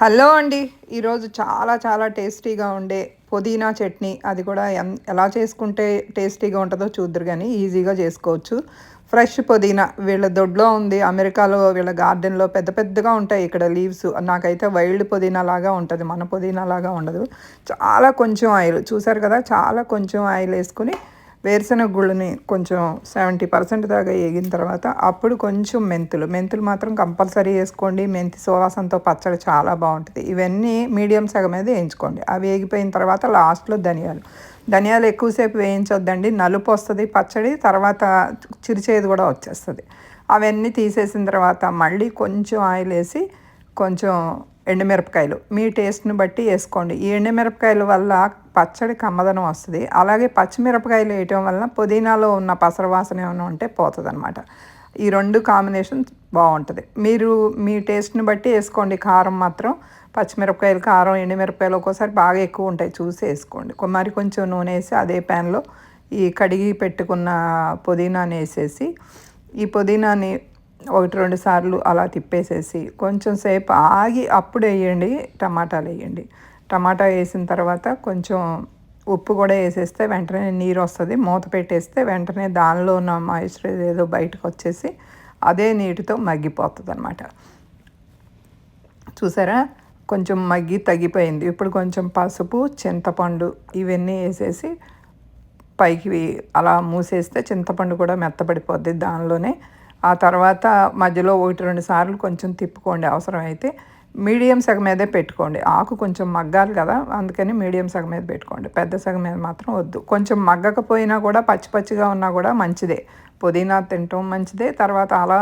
Hello అండి. ఈరోజు చాలా చాలా టేస్టీగా ఉండే పుదీనా చట్నీ. అది కూడా ఎలా చేసుకుంటే టేస్టీగా ఉంటుందో చూద్దరు కానీ ఈజీగా చేసుకోవచ్చు. ఫ్రెష్ పుదీనా. వీళ్ళ దొడ్లో ఉంది. అమెరికాలో వీళ్ళ గార్డెన్లో పెద్ద పెద్దగా ఉంటాయి ఇక్కడ లీవ్స్. నాకైతే వైల్డ్ పుదీనా లాగా ఉంటుంది. మన పుదీనా లాగా ఉండదు. చాలా కొంచెం ఆయిల్. చూసారు కదా? చాలా కొంచెం ఆయిల్ వేసుకుని వేరుశనగ గుళ్ళని కొంచెం సెవెంటీ పర్సెంట్ దాకా వేగిన తర్వాత అప్పుడు కొంచెం మెంతులు. మెంతులు మాత్రం కంపల్సరీ వేసుకోండి. మెంతి సువాసనతో పచ్చడి చాలా బాగుంటుంది. ఇవన్నీ మీడియం సగం మీద వేయించుకోండి. అవి వేగిపోయిన తర్వాత లాస్ట్లో ధనియాలు. ధనియాలు ఎక్కువసేపు వేయించొద్దండి. నలుపు వస్తుంది పచ్చడి తర్వాత చిరిచేది కూడా వచ్చేస్తుంది. అవన్నీ తీసేసిన తర్వాత మళ్ళీ కొంచెం ఆయిల్ వేసి కొంచెం ఎండుమిరపకాయలు. మీ టేస్ట్ని బట్టి వేసుకోండి. ఈ ఎండుమిరపకాయల వల్ల పచ్చడి కమ్మదనం వస్తుంది. అలాగే పచ్చిమిరపకాయలు వేయటం వల్ల పుదీనాలో ఉన్న పసరవాసన ఏమైనా ఉంటే పోతుంది అనమాట ఈ రెండు కాంబినేషన్ బాగుంటుంది మీరు మీ టేస్ట్ని బట్టి వేసుకోండి. కారం మాత్రం పచ్చిమిరపకాయలు కారం ఎండుమిరపకాయలు ఒక్కోసారి బాగా ఎక్కువ ఉంటాయి. చూసి వేసుకోండి. మరి కొంచెం నూనె వేసి అదే ప్యాన్లో ఈ కడిగి పెట్టుకున్న పుదీనాని వేసేసి ఈ పుదీనాని ఒకటి రెండు సార్లు అలా తిప్పేసేసి కొంచెం సేపు ఆగి అప్పుడు వేయండి టమాటాలు వేయండి. టమాటా వేసిన తర్వాత కొంచెం ఉప్పు కూడా వేసేస్తే వెంటనే నీరు వస్తుంది. మూత పెట్టేస్తే వెంటనే దానిలో ఉన్న మాయిశ్చరైజ్ ఏదో బయటకు వచ్చేసి అదే నీటితో మగ్గిపోతుంది అనమాట చూసారా? కొంచెం మగ్గి తగ్గిపోయింది. ఇప్పుడు కొంచెం పసుపు చింతపండు ఇవన్నీ వేసేసి పైకి అలా మూసేస్తే చింతపండు కూడా మెత్తపడిపోద్ది దానిలోనే. ఆ తర్వాత మధ్యలో ఒకటి రెండు సార్లు కొంచెం తిప్పుకోండి అవసరమైతే మీడియం సగం మీదే పెట్టుకోండి. ఆకు కొంచెం మగ్గాలి కదా అందుకని మీడియం సగం మీద పెట్టుకోండి. పెద్ద సగం మీద మాత్రం వద్దు. కొంచెం మగ్గకపోయినా కూడా పచ్చి పచ్చిగా ఉన్నా కూడా మంచిదే. పుదీనా తినటం మంచిదే. తర్వాత అలా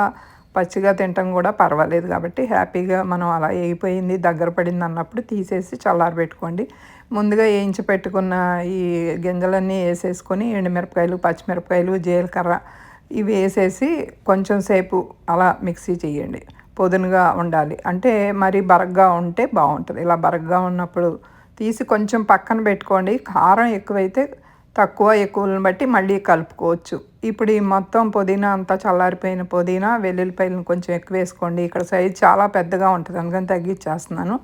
పచ్చిగా తినటం కూడా పర్వాలేదు కాబట్టి హ్యాపీగా మనం అలా వేయిపోయింది దగ్గర పడింది అన్నప్పుడు తీసేసి చల్లారి పెట్టుకోండి. ముందుగా వేయించి పెట్టుకున్న ఈ గింజలన్నీ వేసేసుకొని ఎండుమిరపకాయలు పచ్చిమిరపకాయలు జీలకర్ర ఇవి వేసేసి కొంచెం సేపు అలా మిక్సీ చేయండి. పొదునుగా ఉండాలి. అంటే మరి బరగ్గా ఉంటే బాగుంటుంది. ఇలా బరగ్గా ఉన్నప్పుడు తీసి కొంచెం పక్కన పెట్టుకోండి. కారం ఎక్కువైతే తక్కువ ఎక్కువలను బట్టి మళ్ళీ కలుపుకోవచ్చు. ఇప్పుడు ఈ మొత్తం పుదీనా అంతా చల్లారిపోయిన పుదీనా వెల్లుల్లిపాయలను కొంచెం ఎక్కువ వేసుకోండి. ఇక్కడ సైజ్ చాలా పెద్దగా ఉంటుంది. అందుకని తగ్గించేస్తున్నాను.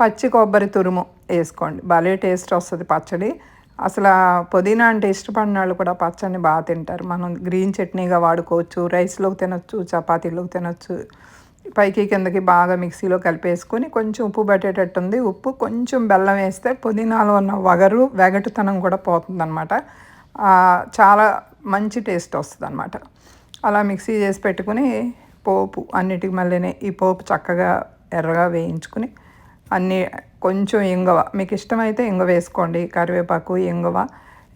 పచ్చి కొబ్బరి తురుము వేసుకోండి. భలే టేస్ట్ వస్తుంది పచ్చడి. అసలు పుదీనా అంటే ఇష్టపడిన వాళ్ళు కూడా పచ్చడిని బాగా తింటారు. మనం గ్రీన్ చట్నీగా వాడుకోవచ్చు రైస్లోకి తినొచ్చు చపాతీలోకి తినొచ్చు. పైకి కిందకి బాగా మిక్సీలో కలిపేసుకొని కొంచెం ఉప్పు ఉంది ఉప్పు కొంచెం బెల్లం వేస్తే పుదీనాలో ఉన్న వగరు వెగటుతనం కూడా పోతుందన్నమాట. చాలా మంచి టేస్ట్ వస్తుంది అనమాట అలా మిక్సీ చేసి పెట్టుకుని పోపు అన్నిటికి మళ్ళీనే ఈ పోపు చక్కగా ఎర్రగా వేయించుకుని అన్నీ కొంచెం ఇంగవ. మీకు ఇష్టమైతే ఇంగ వేసుకోండి. కరివేపాకు ఇంగవ.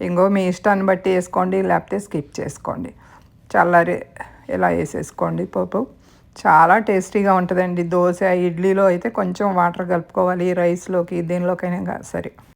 ఇంగవ మీ ఇష్టాన్ని బట్టి వేసుకోండి. లేకపోతే స్కిప్ చేసుకోండి. చల్లారి ఇలా వేసేసుకోండి పోపు. చాలా టేస్టీగా ఉంటుందండి. దోశ ఇడ్లీలో అయితే కొంచెం వాటర్ కలుపుకోవాలి. రైస్లోకి దీనిలోకైనా సరే.